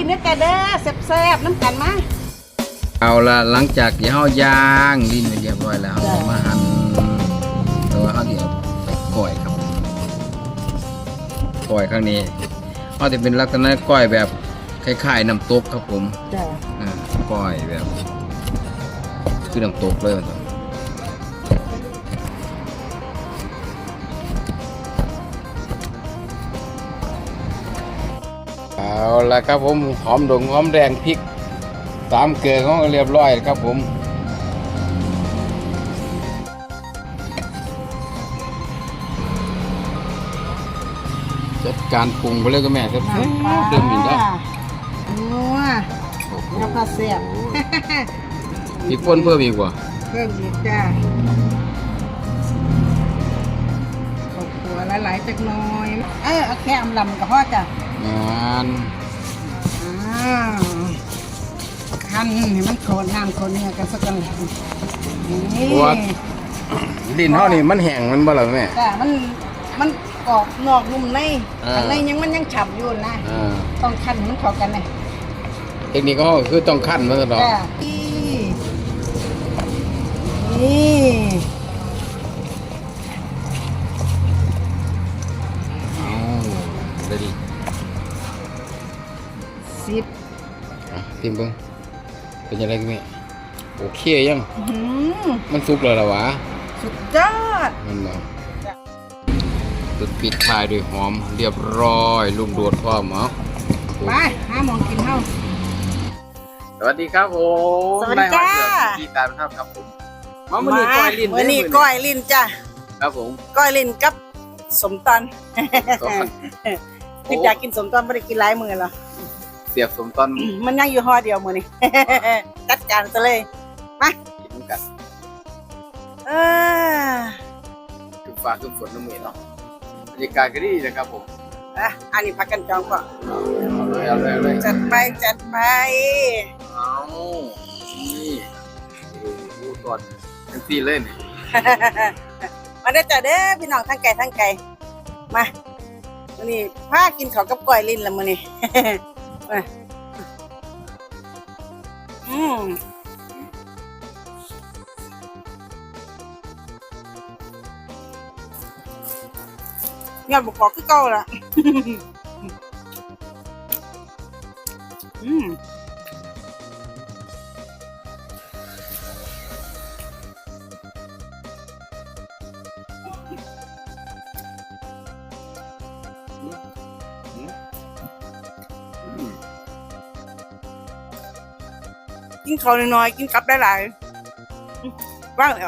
กินเนื้อแกเด้อแซ่บๆน้ำกันมาเอาละหลังจากที่เฮาย่างลิ้นเรียบร้อยแล้วเฮามาหั่นตัวเฮาเดี๋ยวไปก้อยครับก้อยครั้งนี้เฮาจะเป็นลักษณะก้อยแบบคล้ายๆน้ำตกครับผมจ้ะอ่าก้อยแบบ คือน้ำตกเลยมัน เอาละครับผมหอมดงหอมแดงพริกตามเกลือของเรียบร้อยครับผมจัดการปรุงไปเลยก็แม่ครับน้ำปลาเดิมอีกแล้วนัวโอ้โหแล้วก็แซ่บพริกป่นเพิ่มอีกว่าเพิ่มอีกจ้าขอบหัวหลายๆจักหน่อย เออเอาแค่อำลำกับพ่อจ้ะงานอ้าวคันให้มันโคนน้ำโคนเนื้อกันสักกันนี่ดินเท่านี่มันแห้งมันบ่ล่ะแม่ จ้ะมันมันกรอบนอกนุ่มในอ่าข้างในยังมันยังฉ่ำอยู่นะ อ่าต้องคันให้มันเข้ากันเลยเทคนิคก็คือต้องขั้นมันตลอดจ้ะนี่นี่ สิบอะทิมเบิ่งเป็นยังไงกันแม่โอเคยัง อื้อหือมันสุกแล้วล่ะวะ สุดยอด มันบ่ตุดปิดท้ายด้วยหอมเรียบร้อยลูกโดดพร้อมเหรอไปหาหมองกินเฮาสวัสดีครับผมสวัสดีจ้าที่ตามครับครับผมมามื้อนี้ก้อยลิ้นมื้อนี้ก้อยลิ้นจ้ะครับผมก้อยลิ้นกับสมตอนก้อยพี่อยากกินสมตอนไม่ได้กินหลายมื้อแล้วเสียบสมตอนมันยังอยู่ห่อเดียวมื้อนี้จัดการซะเลยกินกันเออคือฟ้าคือฝนน้ำมือเนาะบรรยากาศก็ดีนะครับผมอะอันนี้พักกันจองก่อนเอาเลยเอาเลยเอาเลยจัดไปจัดไปเอานี่โอ้โหตอนทั้งที่เลยนี่มาได้อจ้ะเด้อพี่น้องทั้งไก่ทั้งไก่มามื้อนี้พากินข้าวกับก้อยลิ้นละมื้อนี้ มาอืมยอดบุก กินข้าวน้อยๆกินกับได้หลายๆว่างเลย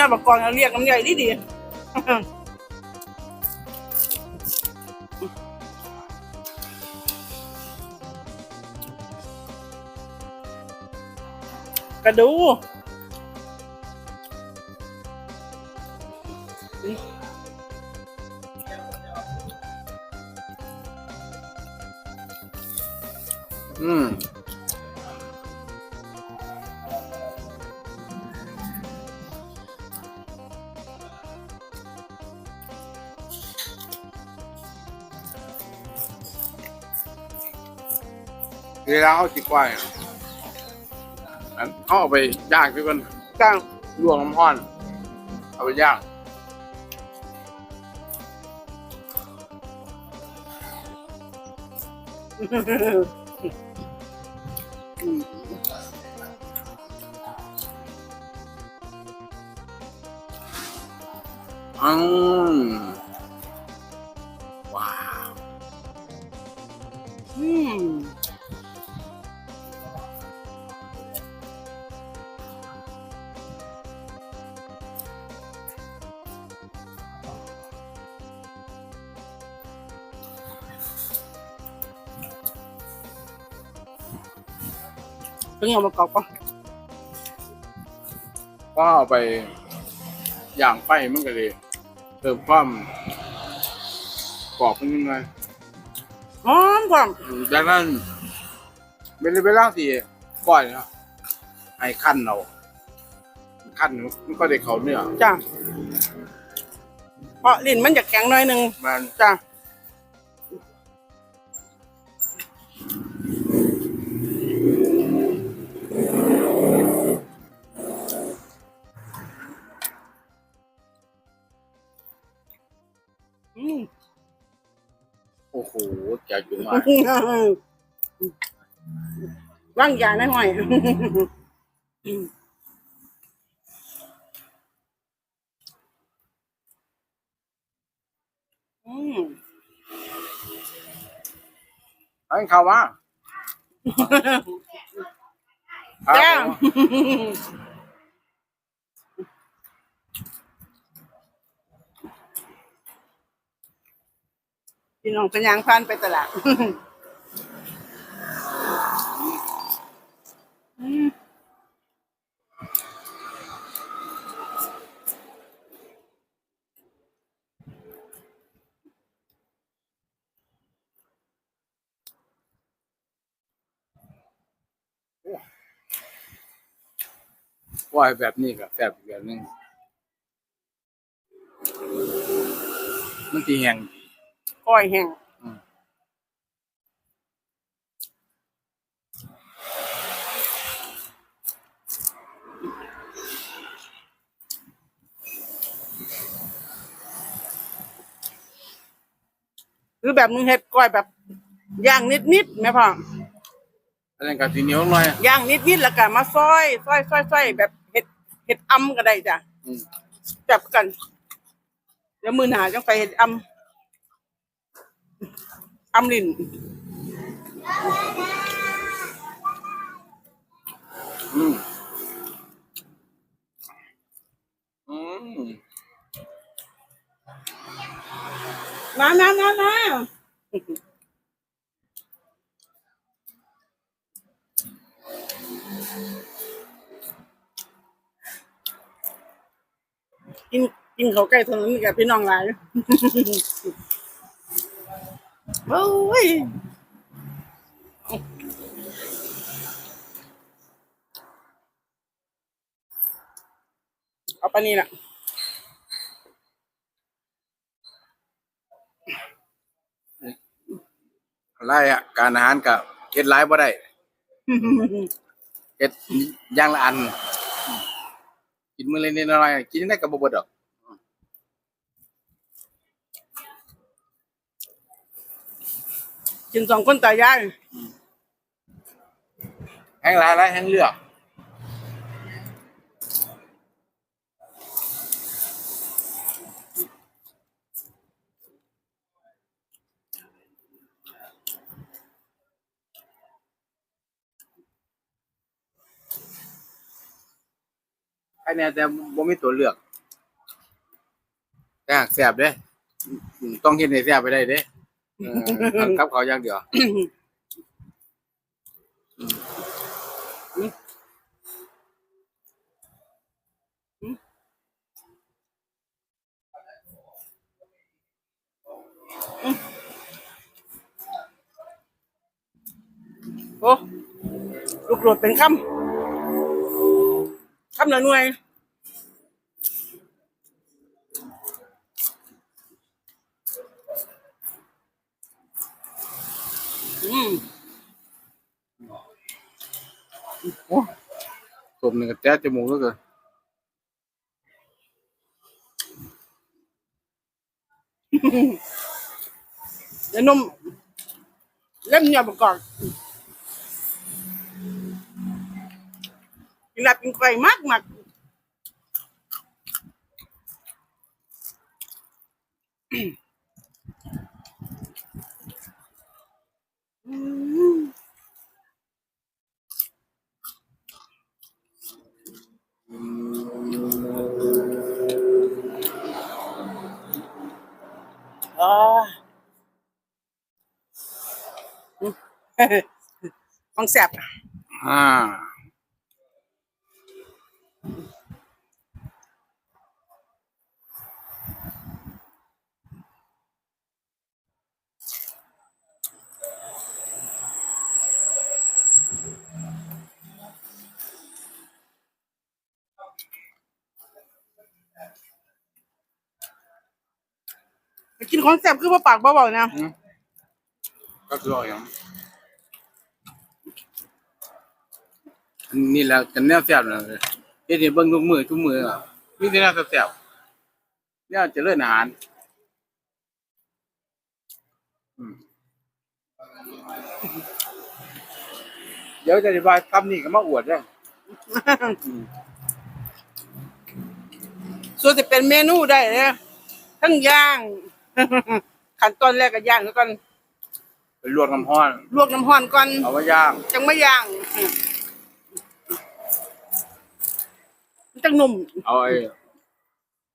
ยอดบักรเราเรียกน้ำใหญ่ดีดีกระดูอืม เวลาเขาจิกไว้อะอันเขาเอาไปย่างคือกันกลางลวกน้ำร้อนเอาไปย่างอืม เป็นยังประกอบปะก็เอาไปย่างไฟมันก็เลยเติมความกรอบขึ้นมาหอมพร้อมดังนั้นเป็นเวลาที่ก่อยนะให้ขั้นเราขั้นมันก็ได้เขาเนื้อจ้ะเพราะลิ้นมันจะแข็งหน่อยหนึงมันจ้ะ แกจุงมาว่างยาในหอยอืมให้เขาว่าแจ้ง พี่น้องเป็นยางพันไปตลาดว่ายแบบนี้กับแบบแบบนึงมันตีแหง ก้อยแห้งอืมหรือแบบนึงเห็ดก้อยแบบย่างนิดๆแม่พ่ออันนั้นกับทีเหนียวหน่อยย่างนิดๆแล้วก็มาซอยซอยซอยซอยแบบเห็ดเห็ดอำก็ได้จ้ะอืมจับกันเดี๋ยวมือหนาจังไปเห็ดอำ อำลิน อืม อืมมามามามากินกินเขาวไก่ถนนกับพี่น้องหลาย โอ้ยเอาปานนี้ล่ะอะไรอะการอาหารกับเฮ็ดหลายบ่ได้เฮ็ดอย่างละอัน กินมื้อละนิดละหน่อยกินได้ก็บ่เบิดดอก กินสองคนตายายแห้งหลายหลายแห้งเลือกใครเนี่ยแต่บ่มีตัวเลือกแต่หากแซ่บเด้ ต้องเฮ็ดให้แซ่บไปได้เด้ ทำกับเขาวอย่างเดียวโอ้ลูกโดดเป็นคำคำละหน่วย อืมโอ้สมหนึ่งก็แจ๊ะจมูกแล้วกินเดี๋ยวนมเล่มเนี่ยประกอบกินหลับกินไก่มากมากอืมอ่า ของแสบอ่า กินของแซ่บคือว่าปากเบาๆนะอืมก็คือเอาอย่างนี่แหละกันแนวแซ่บนะเลยเฮ็ดให้เบิ่งทุกมือทุกมืออะมีแต่แนวแซ่บๆแนวเจริญอาหารอืมเดี๋ยวจะอธิบายคำนี้ก็มาอวดเด้ออืม ส่วนจะเป็นเมนูได้เลยทั้งย่าง ขั้นตอนแรกก็ย่างแล้วก่อนไปลวกน้ำร้อน ลวกน้ำร้อนก่อน เอาไว้ย่าง จังไม่ย่างมันจังนุ่ม เอาไอ้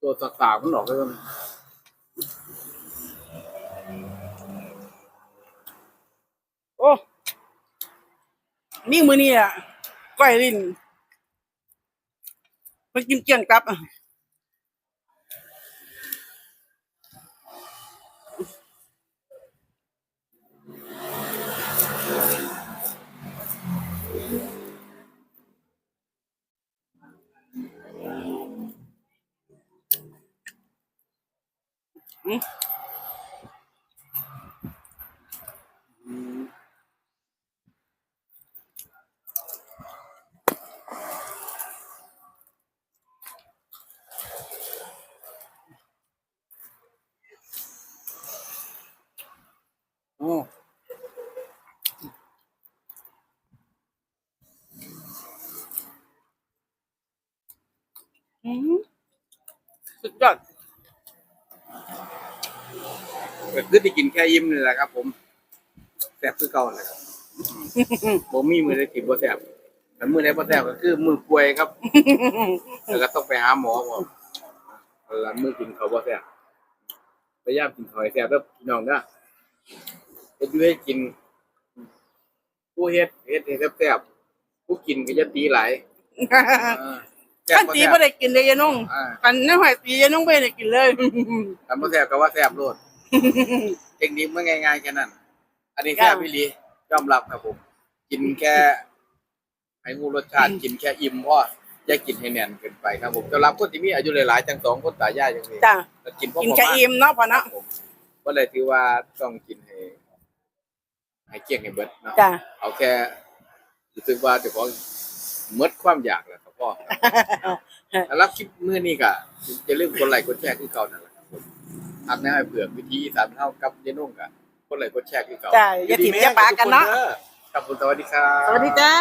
ตัวสากๆมันออกไปก่อนโอ้นี่มือนี่อะก้อยลิ้นมันกินเกี่ยงตับอะ Mm-hmm. ก็คือที่กินแค่ยิ้มนี่แหละครับ ผมแซ่บคือเก่าเลยครับผมมีมือได้กินบ่แซ่บแต่มือได้บ่แซ่บก็คือมือป่วยครับแล้วก็ต้องไปหาหมอก่อนแล้วมือกินเขาวบ่แซ่บพยายามกินเขาวให้แซ่บแล้วพี่น้องนะเฮ็ดอยู่ให้กินผู้เฮ็ดเฮ็ดให้แซ่บๆผู้กินก็จะตีหลายเออแซ่บขั้นบ่ตีแซ่บไม่ได้กินเลยยายนุ่งอ่ากันน้ำหอยตียายนุ่งไม่ได้กินเลยทำบ่แซ่บก็ว่าแซ่บโลด เทคนิคมันง่ายๆแค่นั้น อันนี้แค่จ้ะพี่ลียอมรับครับผม กินแค่ให้งูรสชาติกินแค่อิ่มพออย่ากินให้แน่นเกินไปครับผมสำหรับคนที่มีอายุหลายๆจังสองคนตายายจังนี้จ้ะก็กินพอกินประแค่มาณอิ่มเนาะพอครัเนาะบผมก็เลยถือว่าต้องกินให้ให้เกลี้ยงให้เบิดเนาะจ้ะเอาแค่รู้สึกว่าเดี๋ยวของหมดความอยากแล้วครับพ่อสำหรับคลิปมื้อนี้ก็จะลืมกดไลค์กดแชร์คือเก่านั่นแหละครับผม ทักแนวให้เผือกวิธีอีสานเท่ากับเจนุ่งกับกดไลค์กดแชร์คือเก่าจ้ะอย่าถิ่มอย่าปากันเนาะครับผมสวัสดีครับ สวัสดีจ้า